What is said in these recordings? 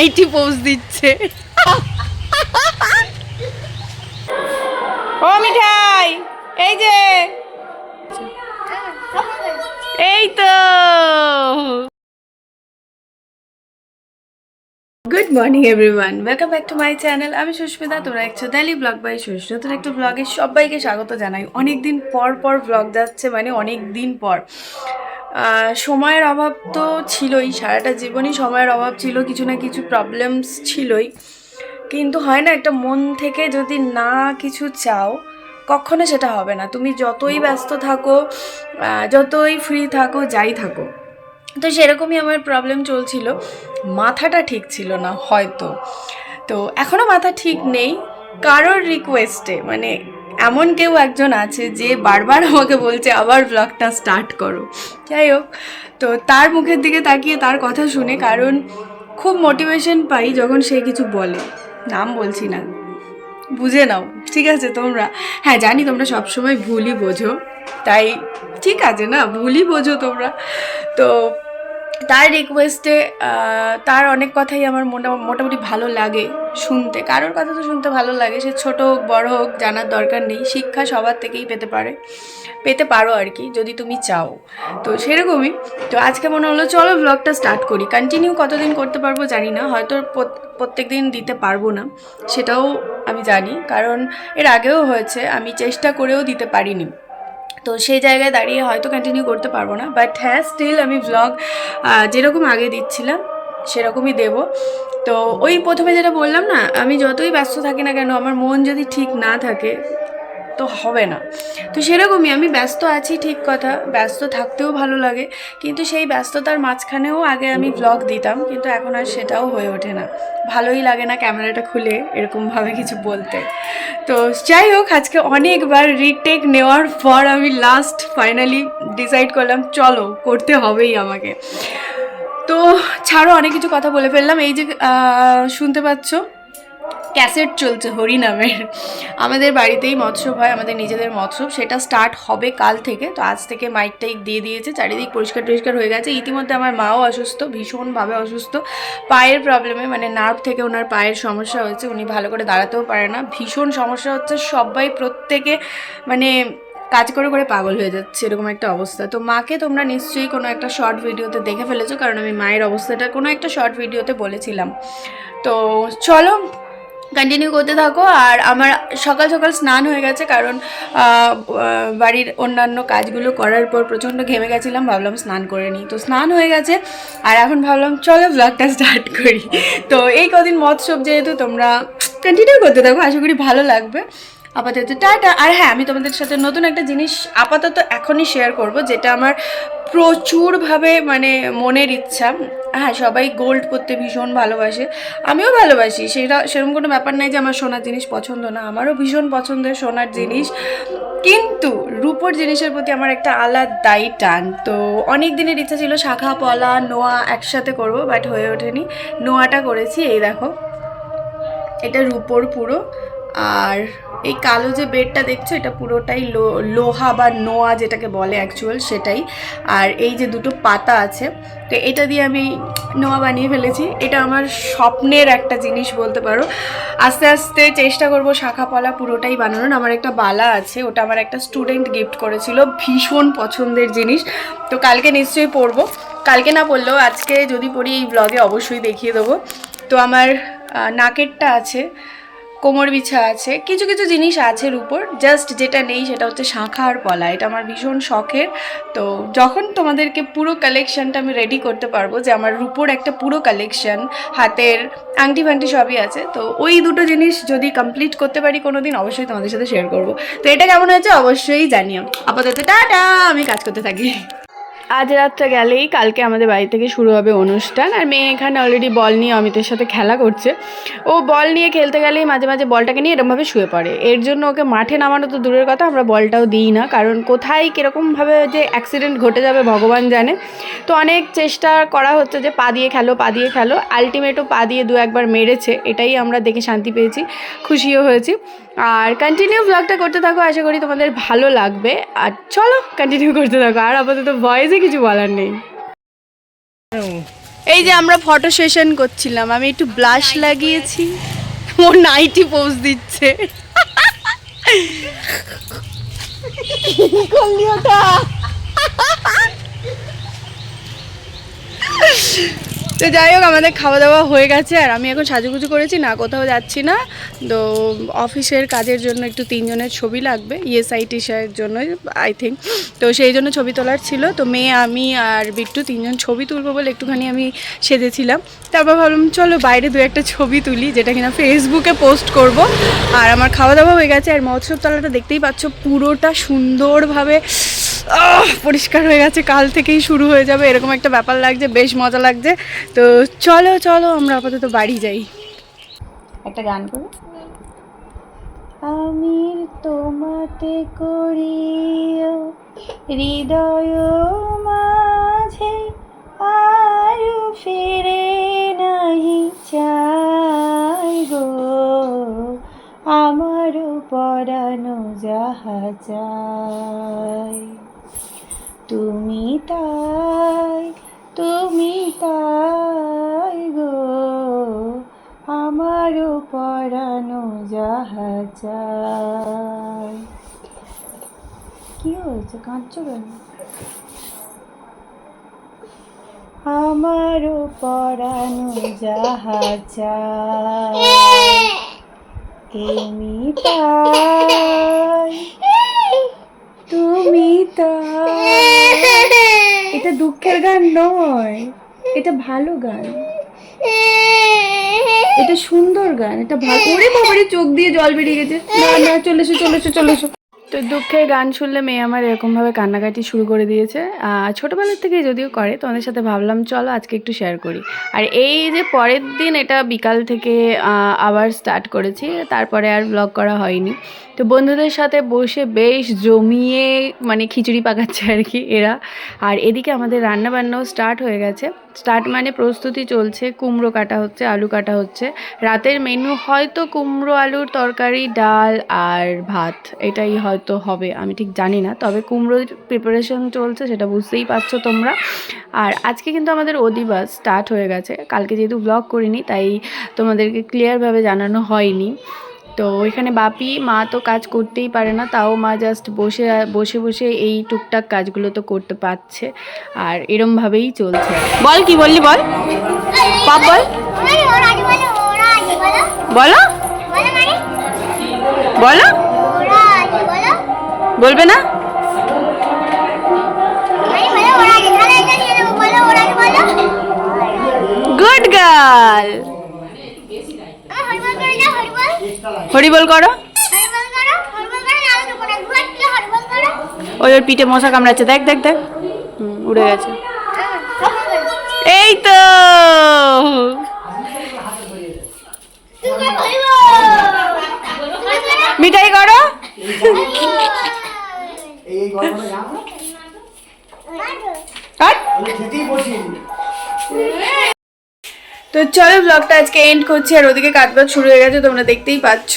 Nightie pose দিচ্ছে। ও মিঠাই এই যে। এই তো। Good morning everyone welcome back to my channel আমি সুস্মিতা তোমরা একশো ডেলি ব্লগ বাই সুস নতুন একটা ব্লগে সবাইকে স্বাগত জানাই। অনেক দিন পর পর ব্লগ যাচ্ছে মানে অনেক দিন পর। সময়ের অভাব তো ছিলই, সারাটা জীবনই সময়ের অভাব ছিল, কিছু না কিছু প্রবলেমস ছিলই। কিন্তু হয় না, একটা মন থেকে যদি না কিছু চাও, কখনো সেটা হবে না। তুমি যতই ব্যস্ত থাকো যতই ফ্রি থাকো, যাই থাকো। তো সেরকমই আমার প্রবলেম চলছিল। মাথাটা ঠিক ছিল না, হয়তো। তো এখনও মাথা ঠিক নেই। কারোর রিকোয়েস্টে মানে এমন কেউ একজন আছে যে বারবার আমাকে বলছে, আবার ব্লগটা স্টার্ট করো। যাই হোক, তো তার মুখের দিকে তাকিয়ে তার কথা শুনে কারণ খুব মোটিভেশন পাই যখন সে কিছু বলে। নাম বলছি না, বুঝে নাও, ঠিক আছে তোমরা? হ্যাঁ জানি তোমরা সবসময় ভুলই বোঝো, তাই ঠিক আছে না? ভুলই বোঝো তোমরা। তো তার রিকোয়েস্টে তার অনেক কথাই আমার মোটা- মোটামুটি ভালো লাগে। শুনতে, কারোর কথা তো শুনতে ভালো লাগে, সে ছোট হোক, বড় হোক, জানার দরকার নেই, শিক্ষা সবার থেকেই পেতে পারে, পেতে পারো আর কি, যদি তুমি চাও। তো সেরকমই, তো আজকে মনে হলো চলো ব্লগটা স্টার্ট করি কন্টিনিউ কতদিন করতে পারব জানি না, হয়তো প্রত্যেক দিন দিতে পারব না, সেটাও আমি জানি, কারণ এর আগেও হয়েছে, আমি চেষ্টা করেও দিতে পারিনি। তো সেই জায়গায় দাঁড়িয়ে হয়তো কন্টিনিউ করতে পারব না বাট হ্যাঁ স্টিল আমি ব্লগ যেরকম আগে দিচ্ছিলাম সেরকমই দেব। তো ওই প্রথমে যেটা বললাম না, আমি যতই ব্যস্ত থাকি না কেন, আমার মন যদি ঠিক না থাকে, তো হবে না। তো সেরকমই আমি ব্যস্ত আছি ঠিক কথা, ব্যস্ত থাকতেও ভালো লাগে, কিন্তু সেই ব্যস্ততার মাঝখানেও আগে আমি ব্লগ দিতাম, কিন্তু এখন আর সেটাও হয়ে ওঠে না। ভালোই লাগে না ক্যামেরাটা খুলে এরকমভাবে কিছু বলতে। তো যাই হোক, আজকে অনেকবার রিটেক নেওয়ার পর আমি লাস্ট ফাইনালি ডিসাইড করলাম, চলো, করতে হবেই আমাকে। তো ছাড়ো, অনেক কিছু কথা বলে ফেললাম। এই যে শুনতে পাচ্ছ? ক্যাসেট চলছে হরিনামের আমাদের বাড়িতেই মৎস্য হয়, আমাদের নিজেদের মৎস্য সেটা স্টার্ট হবে কাল থেকে। তো আজ থেকে মাইক টাইক দিয়ে দিয়েছে, চারিদিক পরিষ্কার টরিষ্কার হয়ে গেছে। ইতিমধ্যে আমার মাও অসুস্থ, ভীষণভাবে অসুস্থ। পায়ের প্রবলেমে মানে নার্ভ থেকে ওনার পায়ের সমস্যা হয়েছে। উনি ভালো করে দাঁড়াতেও পারে না। ভীষণ সমস্যা হচ্ছে সবাই প্রত্যেকে মানে কাজ করে করে পাগল হয়ে যাচ্ছে, এরকম একটা অবস্থা। তো মাকে তোমরা নিশ্চয়ই কোনো একটা শর্ট ভিডিওতে দেখে ফেলেছো, কারণ আমি মায়ের অবস্থাটা কোনো একটা শর্ট ভিডিওতে বলেছিলাম। তো চলো কন্টিনিউ করতে থাকো, আর আমার সকাল সকাল স্নান হয়ে গেছে, কারণ বাড়ির অন্যান্য কাজগুলো করার পর প্রচণ্ড ঘেমে গেছিলাম, ভাবলাম স্নান করে নিই। তো স্নান হয়ে গেছে, আর এখন ভাবলাম চলো ব্লগটা স্টার্ট করি। তো এই কদিন মৎসব যেহেতু তোমরা কন্টিনিউ করতে থাকো, আশা করি ভালো লাগবে। আপাতত টাটা। আর হ্যাঁ আমি তোমাদের সাথে নতুন একটা জিনিস আপাতত এখনই শেয়ার করব, যেটা আমার প্রচুরভাবে মানে মনের ইচ্ছা। হ্যাঁ সবাই গোল্ড পরতে ভীষণ ভালোবাসে। আমিও ভালোবাসি। সেটা সেরকম কোনো ব্যাপার নাই যে আমার সোনার জিনিস পছন্দ না। আমারও ভীষণ পছন্দের সোনার জিনিস। কিন্তু রূপোর জিনিসের প্রতি আমার একটা আলাদাই টান। তো অনেক দিনের ইচ্ছা ছিল শাখা, পলা, নোয়া একসাথে করব বাট হয়ে ওঠেনি। নোয়াটা করেছি, এই দেখো। এটা রূপোর পুরো। আর এই কালো যে বেডটা দেখছ, এটা পুরোটাই লোহা বা নোয়া যেটাকে বলে অ্যাকচুয়াল সেটাই। আর এই যে দুটো পাতা আছে, তো এটা দিয়ে আমি নোয়া বানিয়ে ফেলেছি। এটা আমার স্বপ্নের একটা জিনিস বলতে পারো। আস্তে আস্তে চেষ্টা করব শাখা পলা পুরোটাই বানানোর। আমার একটা বালা আছে, ওটা আমার একটা স্টুডেন্ট গিফট করেছিল। ভীষণ পছন্দের জিনিস। তো কালকে নিশ্চয়ই পরবো। কালকে না পড়লেও আজকে যদি পড়ি এই ব্লগে অবশ্যই দেখিয়ে দেবো। তো আমার নাকেরটা আছে। কোমর বিছা আছে, কিছু কিছু জিনিস আছে রূপোর জাস্ট যেটা নেই সেটা হচ্ছে শাঁখা আর পলা, এটা আমার ভীষণ শখের। তো যখন তোমাদেরকে পুরো কালেকশনটা আমি রেডি করতে পারব, যে আমার রূপোর একটা পুরো কালেকশন হাতের আংটি ফাংটি সবই আছে, তো ওই দুটো জিনিস যদি কমপ্লিট করতে পারি কোনো দিন অবশ্যই তোমাদের সাথে শেয়ার করব। তো এটা কেমন হয়েছে অবশ্যই জানিও। আপাতত টাটা, আমি কাজ করতে থাকি। আজ রাতটা গেলেই কালকে আমাদের বাড়ি থেকে শুরু হবে অনুষ্ঠান। আর মেয়ে এখানে অলরেডি বল নিয়ে অমিতের সাথে খেলা করছে। ও বল নিয়ে খেলতে গেলেই মাঝে মাঝে বলটাকে নিয়ে এরমভাবে শুয়ে পড়ে। এর জন্য ওকে মাঠে নামানো তো দূরের কথা, আমরা বলটাও দিই না। কারণ কোথায় কীরকমভাবে যে অ্যাক্সিডেন্ট ঘটে যাবে ভগবান জানে। তো অনেক চেষ্টা করা হচ্ছে যে পা দিয়ে খেলো, পা দিয়ে খেলো। আলটিমেটও পা দিয়ে দু একবার মেরেছে, এটাই আমরা দেখে শান্তি পেয়েছি, খুশিও হয়েছি। আর কন্টিনিউ ব্লগটা করতে থাকো আশা করি তোমাদের ভালো লাগবে। আর চলো কন্টিনিউ করতে থাকো আর আপাতত ভয়েসে কিছু বলার নেই। এই যে আমরা ফটো সেশন করছিলাম আমি একটু ব্লাশ লাগিয়েছি। ও নাইটি পোজ দিচ্ছে। কি করলি ওটা তো যাই হোক, আমাদের খাওয়া দাওয়া হয়ে গেছে, আর আমি এখন সাজুগুজু করেছি, না কোথাও যাচ্ছি না। তো অফিসের কাজের জন্য একটু তিনজনের ছবি লাগবে E ইএসআই টিশারের জন্য আই থিঙ্ক তো সেই জন্য ছবি তোলার ছিল। তো মেয়ে, আমি আর বিট্টু তিনজন ছবি তুলবো বলে একটুখানি আমি সেজেছিলাম। তারপর ভাবলাম, চলো বাইরে দু একটা ছবি তুলি, যেটা কিনা ফেসবুকে পোস্ট করব। আর আমার খাওয়া দাওয়া হয়ে গেছে, আর মৎস্য তলাটা দেখতেই পাচ্ছ, পুরোটা সুন্দরভাবে পরিষ্কার হয়ে গেছে, কাল থেকেই শুরু হয়ে যাবে। এরকম একটা ব্যাপার লাগছে, বেশ মজা লাগছে। তো চলো চলো, আমরা আপাতত বাড়ি যাই। একটা গান করো। আমি তোমাতে করিও, হৃদয় মাঝে আর ফিরে নাহি চাই গো। আমার পরানো যাহা চাই। তুমি তাই তুমি তাই গো। আমারও পরানো যাহা কি হয়েছে? কাঁদছো কেন? আমারও পরানো যাহা তুমি তাই তুমি তাই এটা দুঃখের গান নয়, এটা ভালো গান। এটা সুন্দর গান, এটা ভালো। করে বাবারে, চোখ দিয়ে জল বেরিয়ে গেছে। না না, চলে এসো চলে এসো চলে এসো। তো দুঃখের গান শুনলে মেয়ে আমার এরকমভাবে কান্নাকাটি শুরু করে দিয়েছে। ছোটবেলার থেকে যদিও করে তোমাদের সাথে ভাবলাম, চলো আজকে একটু শেয়ার করি। আর এই যে পরের দিন এটা বিকাল থেকে আবার স্টার্ট করেছি, তারপরে আর ব্লগ করা হয়নি। তো বন্ধুদের সাথে বসে বেশ জমিয়ে মানে খিচুড়ি পাকাচ্ছে আর কি এরা। আর এদিকে আমাদের রান্না বান্নাও স্টার্ট হয়ে গেছে। স্টার্ট মানে প্রস্তুতি চলছে, কুমড়ো কাটা হচ্ছে, আলু কাটা হচ্ছে। রাতের মেনু হয়তো কুমড়ো, আলুর তরকারি, ডাল আর ভাত, এটাই হয়তো হবে, আমি ঠিক জানি না। তবে কুমড়োর প্রিপারেশন চলছে, সেটা বুঝতেই পারছ তোমরা। আর আজকে কিন্তু আমাদের অধিবাস স্টার্ট হয়ে গেছে। কালকে যেহেতু ব্লগ করিনি, তাই তোমাদেরকে ক্লিয়ারভাবে জানানো হয়নি। তো ওইখানে বাপি, মা তো কাজ করতেই পারে না, তাও মা জাস্ট বসে বসে বসে এই টুকটাক কাজগুলো তো করতে পারছে। আর এরমভাবেই চলছে। বল কি বললি বল? পাপ বল। বলো। বলো বলবে না? গুড গার্ল হরিবল করো। ওই ওর পিঠে মশা কামড়াচ্ছে। দেখ দেখ দেখ। উড়ে গেছে। এই তো। মিঠাই করো। এই গল্পটা জানো না আমি খেতেই বসিনি তো চলো ব্লগটা আজকে এন্ড করছি, আর ওদিকে কাজবাজ শুরু হয়ে গেছে, তোমরা দেখতেই পাচ্ছ।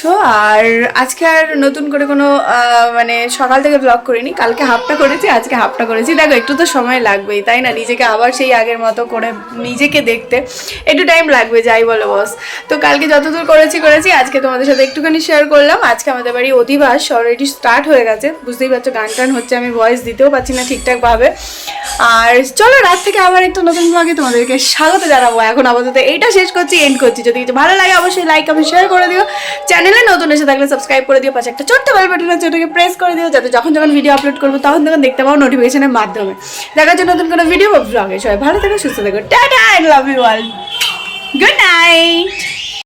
আর আজকে আর নতুন করে কোনো মানে সকাল থেকে ব্লগ করিনি, কালকে হাফটা করেছি, আজকে হাফটা করেছি। দেখো, একটু তো সময় লাগবেই, তাই না? নিজেকে আবার সেই আগের মতো করে নিজেকে দেখতে একটু টাইম লাগবে, যাই বলো বস তো কালকে যতদূর করেছি করেছি, আজকে তোমাদের সাথে একটুখানি শেয়ার করলাম। আজকে আমাদের বাড়ি অধিবাস অলরেডি স্টার্ট হয়ে গেছে। বুঝতেই পারছ গান টান হচ্ছে, আমি ভয়েস দিতেও পারছি না ঠিকঠাকভাবে। আর চলো, রাত থেকে আবার একটু নতুন ব্লগে তোমাদেরকে স্বাগত জানাব। এখন আপাতত এইটা শেষ করছি এন্ড করছি। যদি কিছু ভালো লাগে অবশ্যই লাইক কমেন্ট শেয়ার করে দিও। চ্যানেলে নতুন এসে থাকলে সাবস্ক্রাইব করে দিও। পাশে একটা ছোট্ট বেল বাটন আছে, ওটাকে প্রেস করে দিও, যাতে যখন যখন ভিডিও আপলোড করব, তখন তখন দেখতে পাবো নোটিফিকেশনের মাধ্যমে। দেখার জন্য নতুন কোনো ভিডিও ব্লগে সবাই ভালো থেকো, সুস্থ থেকো। Tata I love you all good night